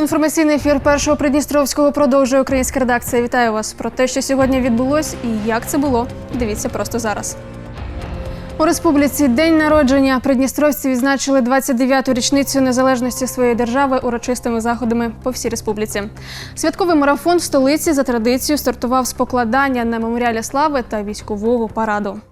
Інформаційний ефір першого Придністровського продовжує українська редакція. Вітаю вас про те, що сьогодні відбулось і як це було. Дивіться просто зараз. У республіці день народження придністровці відзначили 29-ту річницю незалежності своєї держави урочистими заходами по всій республіці. Святковий марафон в столиці за традицією стартував з покладання на меморіалі слави та військового параду. –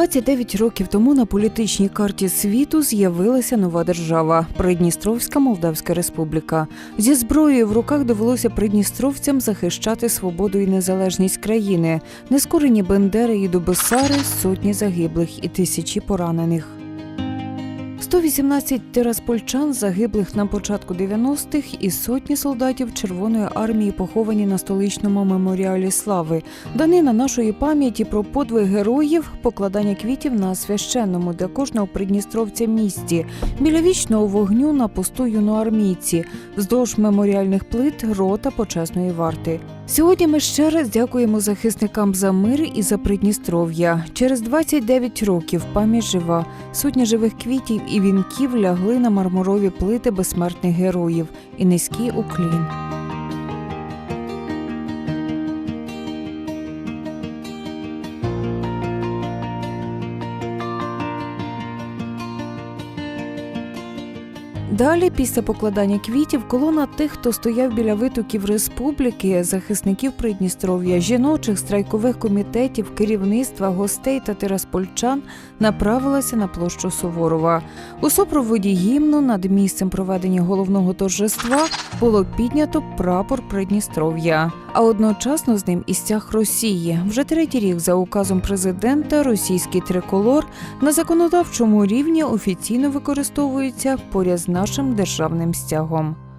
29 років тому на політичній карті світу з'явилася нова держава Придністровська Молдавська Республіка. Зі зброєю в руках довелося придністровцям захищати свободу і незалежність країни. Нескорені бендери і добесари, сотні загиблих і тисячі поранених. 118 тираспольчан, загиблих на початку 90-х, і сотні солдатів Червоної армії поховані на столичному меморіалі слави. Данина нашої пам'яті про подвиг героїв, покладання квітів на священному для кожного придністровця місті, біля вічного вогню на посту юноармійці, вздовж меморіальних плит рота почесної варти. Сьогодні ми ще раз дякуємо захисникам за мир і за Придністров'я. Через 29 років пам'ять жива. Сотні живих квітів і вінків лягли на мармурові плити безсмертних героїв і низький уклін. Далі, після покладання квітів, колона тих, хто стояв біля витоків республіки, захисників Придністров'я, жіночих страйкових комітетів, керівництва, гостей та тираспольчан направилася на площу Суворова. У супроводі гімну над місцем проведення головного торжества було піднято прапор Придністров'я, а одночасно з ним і стяг Росії. Вже третій рік за указом президента російський триколор на законодавчому рівні офіційно використовується поряд з нашим державним стягом.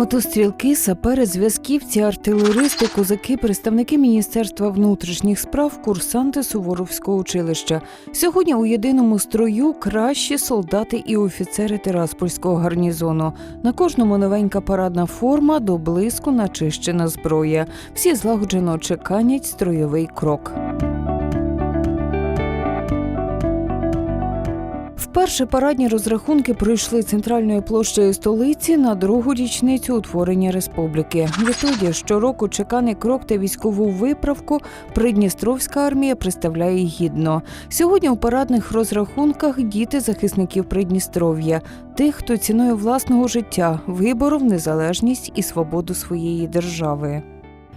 Мотострілки, сапери, зв'язківці, артилеристи, козаки, представники Міністерства внутрішніх справ, курсанти Суворовського училища. Сьогодні у єдиному строю кращі солдати і офіцери Тираспольського гарнізону. На кожному новенька парадна форма, до блиску начищена зброя. Всі злагоджено чеканять стройовий крок. Вперше парадні розрахунки пройшли центральною площею столиці на другу річницю утворення республіки. Відтоді щороку чеканий крок та військову виправку Придністровська армія представляє гідно. Сьогодні у парадних розрахунках діти захисників Придністров'я, тих, хто ціною власного життя виборов незалежність і свободу своєї держави.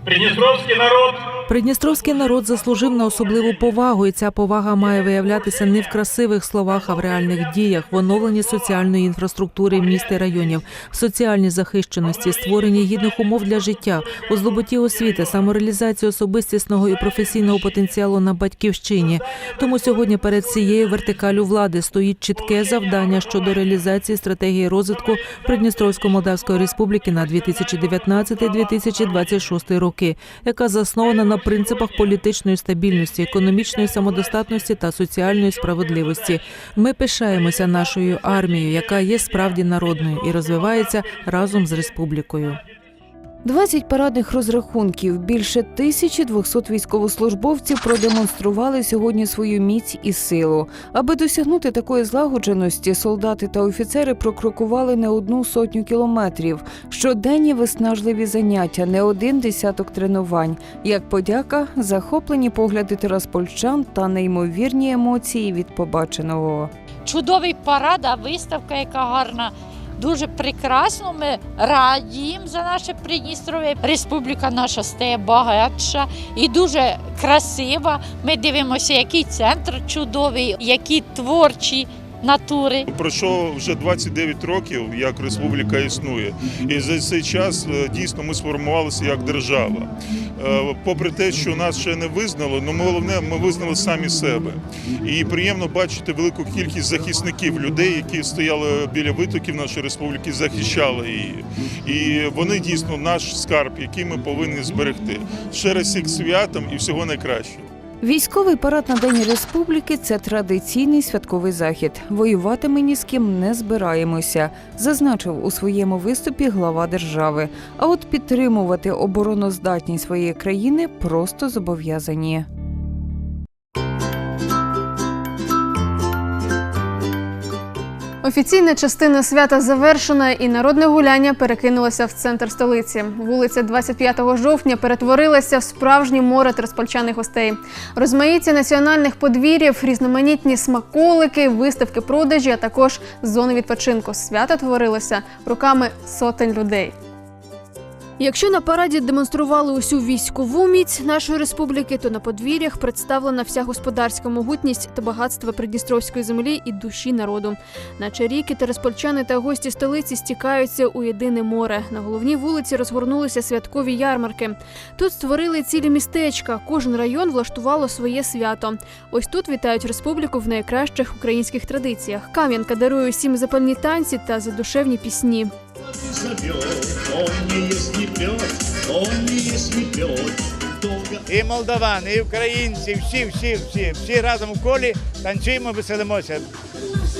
Придністровський народ Придністровський народ заслужив на особливу повагу, і ця повага має виявлятися не в красивих словах, а в реальних діях, в оновленні соціальної інфраструктури міст і районів, в соціальній захищеності, створенні гідних умов для життя, у здобутті освіти, самореалізації особистісного і професійного потенціалу на батьківщині. Тому сьогодні перед цією вертикалю влади стоїть чітке завдання щодо реалізації стратегії розвитку Придністровсько-Молдавської республіки на 2019-2026 роки, яка заснована на принципах політичної стабільності, економічної самодостатності та соціальної справедливості. Ми пишаємося нашою армією, яка є справді народною і розвивається разом з республікою. 20 парадних розрахунків, більше 1200 військовослужбовців продемонстрували сьогодні свою міць і силу. Аби досягнути такої злагодженості, солдати та офіцери прокрокували не одну сотню кілометрів. Щоденні виснажливі заняття, не один десяток тренувань. Як подяка, захоплені погляди тираспольчан та неймовірні емоції від побаченого. чудовий парад, а виставка, яка гарна. Дуже прекрасно. Ми радіємо за наше Придністров'я. Республіка наша стає багатша і дуже красива. Ми дивимося, який центр чудовий, які творчі натури. пройшло вже 29 років, як республіка існує, і за цей час е, дійсно ми сформувалися як держава. Е, Попри те, що нас ще не визнало, але ми головне, ми визнали самі себе. І приємно бачити велику кількість захисників, людей, які стояли біля витоків нашої республіки, захищали її. І вони дійсно наш скарб, який ми повинні зберегти. Ще раз всіх святом і всього найкращого. Військовий парад на День Республіки це традиційний святковий захід. Воювати ми ні з ким не збираємося, зазначив у своєму виступі глава держави. А от підтримувати обороноздатність своєї країни просто зобов'язані. Офіційна частина свята завершена, і народне гуляння перекинулося в центр столиці. Вулиця 25 жовтня перетворилася в справжнє море траспольчаних гостей. Розмаїття національних подвір'їв, різноманітні смаколики, виставки продажі, а також зони відпочинку. Свято творилося руками сотень людей. Якщо на параді демонстрували усю військову міць нашої республіки, то на подвір'ях представлена вся господарська могутність та багатство придністровської землі і душі народу. Наче ріки, тереспольчани та гості столиці стікаються у єдине море. На головній вулиці розгорнулися святкові ярмарки. Тут створили цілі містечка. Кожен район влаштувало своє свято. Ось тут вітають республіку в найкращих українських традиціях. Кам'янка дарує усім запальні танці та задушевні пісні. І молдавани, і українці, всі, всі, всі, всі разом у колі танцюємо, веселимося.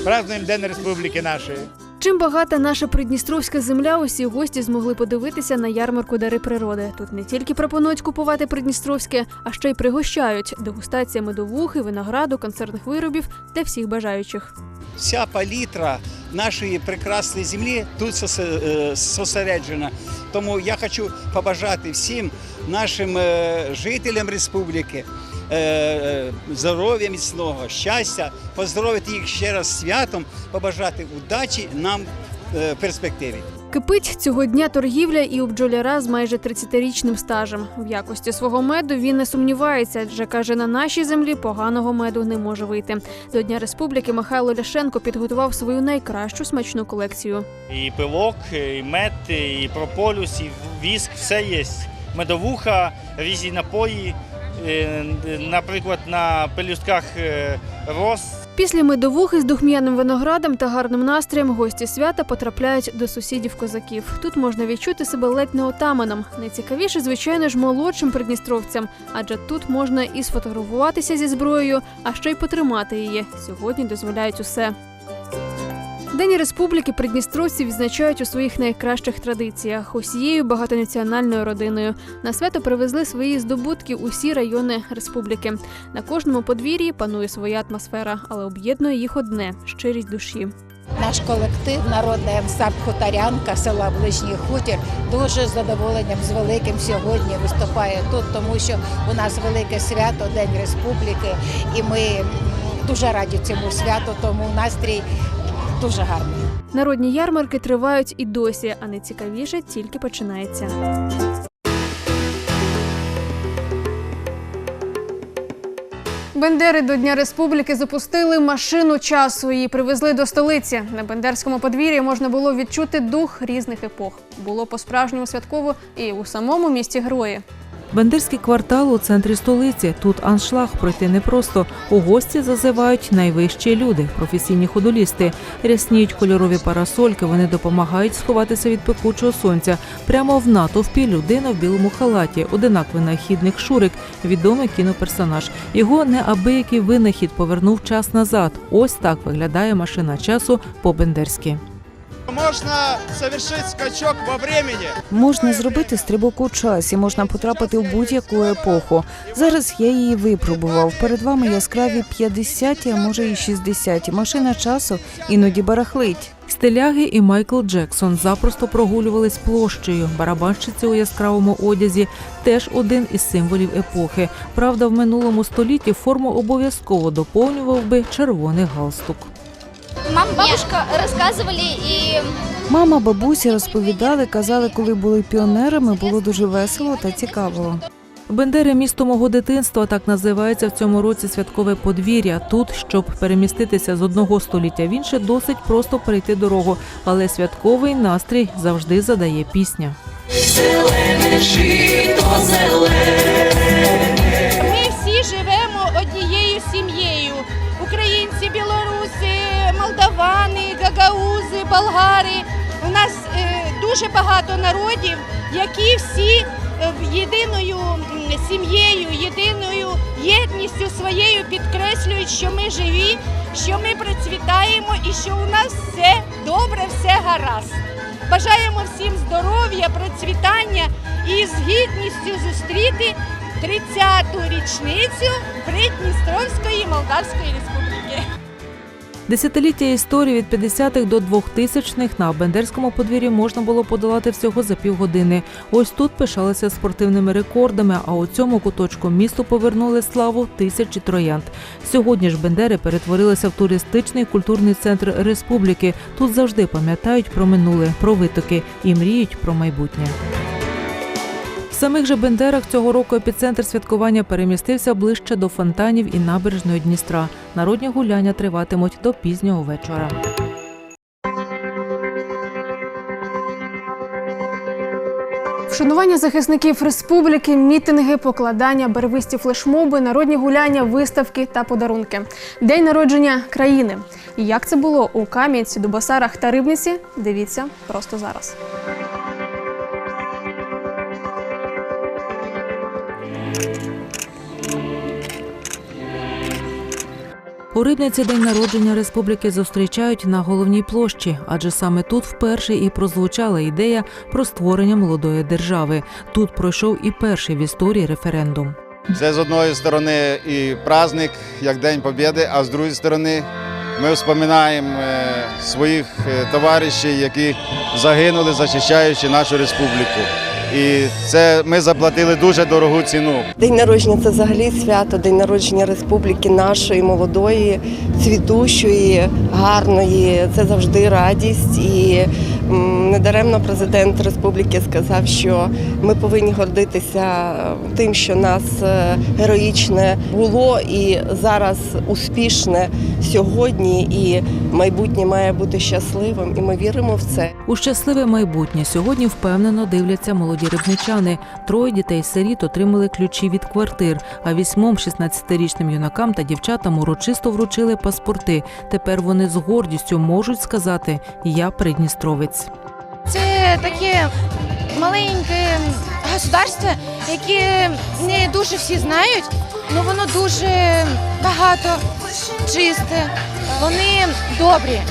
Празднуємо День Республіки нашої. Чим багата наша придністровська земля, усі гості змогли подивитися на ярмарку дари природи. Тут не тільки пропонують купувати придністровське, а ще й пригощають дегустація медовухи, винограду, концертних виробів та всіх бажаючих. вся палітра нашої прекрасної землі тут е, зосереджена. Тому я хочу побажати всім нашим е, жителям республіки здоров'я міцного, щастя, поздоровити їх ще раз святом, побажати удачі нам е, в перспективі. Кипить цього дня торгівля і у бджоляра з майже 30-річним стажем. В якості свого меду він не сумнівається, адже каже, на нашій землі поганого меду не може вийти. До Дня Республіки Михайло Ляшенко підготував свою найкращу смачну колекцію. І пилок, і мед, і прополюс, і віск, все є. Медовуха, різні напої, е, наприклад, на пелюстках е, роз. Після медовухи з духм'яним виноградом та гарним настроєм гості свята потрапляють до сусідів козаків. Тут можна відчути себе ледь не отаманом. Найцікавіше, звичайно ж, молодшим придністровцям, адже тут можна і сфотографуватися зі зброєю, а ще й потримати її. Сьогодні дозволяють усе. День республіки придністровці відзначають у своїх найкращих традиціях усією багатонаціональною родиною. На свято привезли свої здобутки усі райони республіки. На кожному подвір'ї панує своя атмосфера, але об'єднує їх одне щирість душі. Наш колектив, народний ансамбль Хуторянка села Ближній Хутір, дуже з задоволенням з великим сьогодні виступає тут, тому що у нас велике свято, День Республіки, і ми дуже раді цьому святу, тому настрій дуже гарний. Народні ярмарки тривають і досі, а найцікавіше тільки починається. Бендери до Дня Республіки запустили машину часу. Її привезли до столиці. На бендерському подвір'ї можна було відчути дух різних епох. Було по-справжньому святково і у самому місті герої. Бендерський квартал у центрі столиці. Тут аншлаг пройти непросто. У гості зазивають найвищі люди, професійні ходолісти. Рясніють кольорові парасольки. Вони допомагають сховатися від пекучого сонця. Прямо в натовпі людина в білому халаті, одинаковий нахідник Шурик, відомий кіноперсонаж. Його неабиякий винахід повернув час назад. Ось так виглядає машина часу по-бендерськи. Можна завершити скачок во времени. Можна зробити стрибок у часі, можна потрапити в будь-яку епоху. Зараз я її випробував. Перед вами яскраві 50, а може і 60. Машина часу іноді барахлить. Стиляги і Майкл Джексон запросто прогулювались площею. Барабанщиці у яскравому одязі теж один із символів епохи. Правда, в минулому столітті форму обов'язково доповнював би червоний галстук. Мама, бабушка рассказывали и Мама, бабусі розповідали, казали, коли були піонерами, було дуже весело та цікаво. Бендери місто мого дитинства так називається в цьому році святкове подвір'я. Тут, щоб переміститися з одного століття в інше, досить просто перейти дорогу, але святковий настрій завжди задає пісня. Ми гагаузи, болгари. У нас е, дуже багато народів, які всі е, єдиною сім'єю, єдиною єдністю своєю підкреслюють, що ми живі, що ми процвітаємо і що у нас все добре, все гаразд. Бажаємо всім здоров'я, процвітання і з гідністю зустріти 30-ту річницю Придністровської Молдавської Республіки. Десятиліття історії від 50-х до 2000-х на Бендерському подвір'ї можна було подолати всього за півгодини. Ось тут пишалися спортивними рекордами, а у цьому куточку місту повернули славу тисячі троянд. Сьогодні ж Бендери перетворилися в туристичний культурний центр республіки. Тут завжди пам'ятають про минуле, про витоки і мріють про майбутнє. В самих же Бендерах цього року епіцентр святкування перемістився ближче до фонтанів і набережної Дністра. Народні гуляння триватимуть до пізнього вечора. Вшанування захисників республіки, мітинги, покладання, барвисті флешмоби, народні гуляння, виставки та подарунки. День народження країни. І як це було у Кам'янці, Дубосарах та Рибниці? Дивіться просто зараз. У Рибниці день народження республіки зустрічають на головній площі, адже саме тут вперше і прозвучала ідея про створення молодої держави. Тут пройшов і перший в історії референдум. Це з одної сторони і праздник, як День Побєди, а з другої сторони ми вспоминаємо е, своїх е, товаришів, які загинули, захищаючи нашу республіку. І це ми заплатили дуже дорогу ціну. День народження це взагалі свято, день народження республіки нашої молодої, цвітущої, гарної. Це завжди радість. І недаремно президент республіки сказав, що ми повинні гордитися тим, що нас е, героїчне було і зараз успішне сьогодні, і майбутнє має бути щасливим. І ми віримо в це. У щасливе майбутнє сьогодні впевнено дивляться молоді рибничани. Троє дітей-сиріт отримали ключі від квартир, а вісьмом 16-річним юнакам та дівчатам урочисто вручили паспорти. Тепер вони з гордістю можуть сказати Я придністровець. Це таке маленьке государство, яке не дуже всі знають, але воно дуже багато чисте. Вони добрі,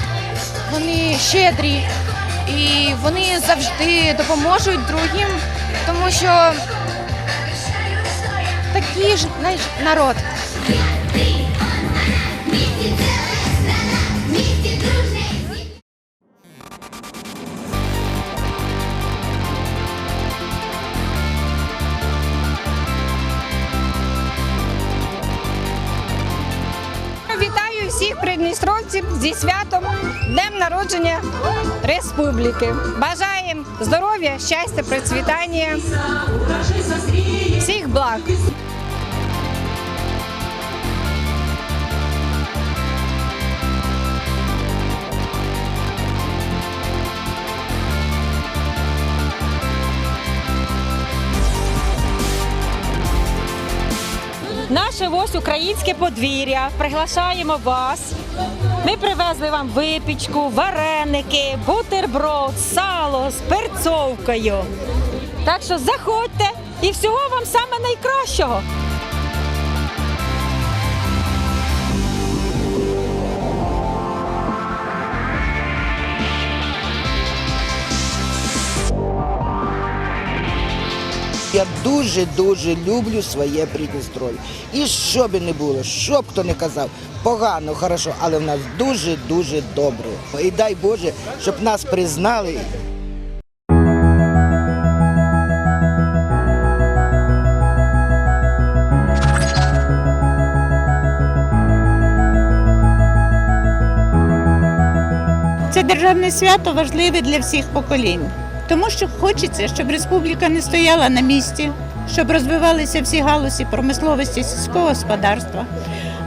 вони щедрі і вони завжди допоможуть другим, тому що такий ж наш народ. Придністровців зі святом Днем народження республіки. Бажаємо здоров'я, щастя, процвітання, всіх благ. Наше ось українське подвір'я. Приглашаємо вас. Ми привезли вам випічку, вареники, бутерброд, сало з перцовкою. Так що заходьте і всього вам саме найкращого. Я дуже-дуже люблю своє Придністров'я. І що би не було, що б хто не казав, погано, хорошо, але в нас дуже-дуже добре. І дай Боже, щоб нас признали. Це державне свято важливе для всіх поколінь, тому що хочеться, щоб республіка не стояла на місці, щоб розвивалися всі галузі промисловості сільського господарства.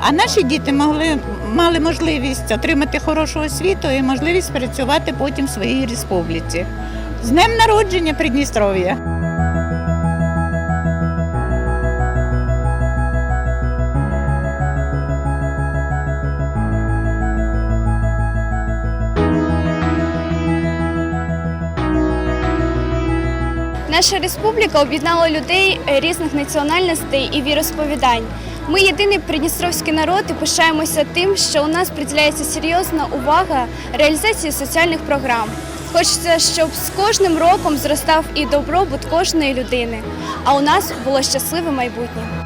А наші діти могли мали можливість отримати хорошу освіту і можливість працювати потім в своїй республіці. З днем народження Придністров'я! Наша республіка об'єднала людей е, різних національностей і віросповідань. Ми єдиний придністровський народ і пишаємося тим, що у нас приділяється серйозна увага реалізації соціальних програм. Хочеться, щоб з кожним роком зростав і добробут кожної людини, а у нас було щасливе майбутнє.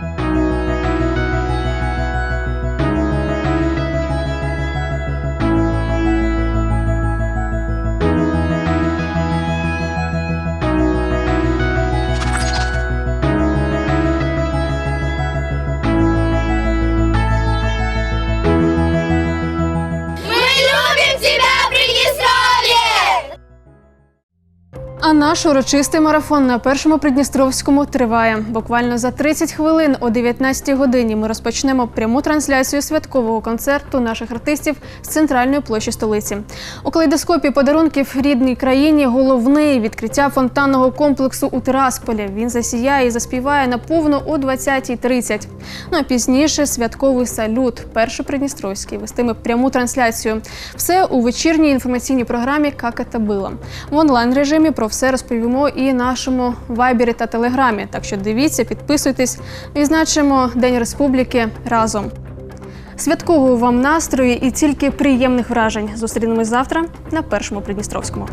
Наш урочистий марафон на першому Придністровському триває. Буквально за 30 хвилин о 19 годині ми розпочнемо пряму трансляцію святкового концерту наших артистів з центральної площі столиці. У калейдоскопі подарунків рідній країні головне відкриття фонтанного комплексу у Тирасполі. Він засіяє і заспіває наповну о 20.30. Ну а пізніше святковий салют. Перший Придністровський вестиме пряму трансляцію. Все у вечірній інформаційній програмі «Как это было». В онлайн режимі про все розповімо і нашому вайбері та телеграмі. Так що дивіться, підписуйтесь, відзначимо День Республіки разом. Святкового вам настрою і тільки приємних вражень. Зустрінемось завтра на першому Придністровському.